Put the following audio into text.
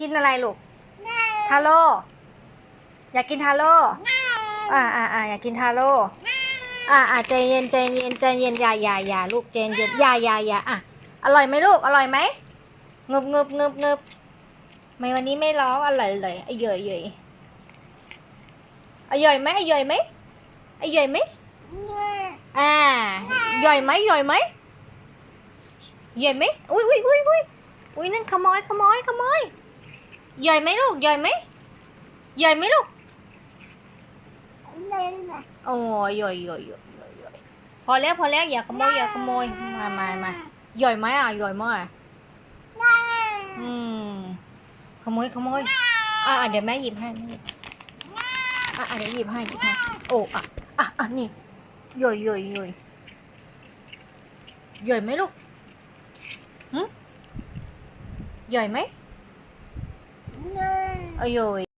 กินอะไรลูกทาโร่อยากกินทาโร่อ่าอ่าอ่าอยากกินทาโร่อ่าอ่าใจเย็นใจเย็นใจเย็นอย่าอย่าอย่าลูกใจเย็นอย่าอย่าอย่าอะอร่อยไหมลูกอร่อยไหมงึบงึบงึบงึบไม่วันนี้ไม่ร้องอร่อยเลยอร่อยเลยอร่อยไหมอร่อยไหมอร่อยไหมอ่าอร่อยไหมอร่อยไหมอร่อยไหมอุ้ยอุ้ยอุ้ยอุ้ยอุ้ยนั่นขโมยขโมยขโมย ใหญ่ไหมลูก ใหญ่ไหม ใหญ่ไหมลูกโอ้ยใหญ่ใหญ่ใหญ่ใหญ่ใหญ่พอแล้วพอแล้วอย่าขโมยอย่าขโมย มามามาใหญ่ไหมอะใหญ่ไหมอะอืมขโมยขโมย อะอะเดี๋ยวแม่หยิบให้แม่หยิบอะอะเดี๋ยวหยิบให้หยิบให้โอ้อะอะอะนี่ใหญ่ใหญ่ใหญ่ใหญ่ไหมลูกหืมใหญ่ไหม เอ้ยโยย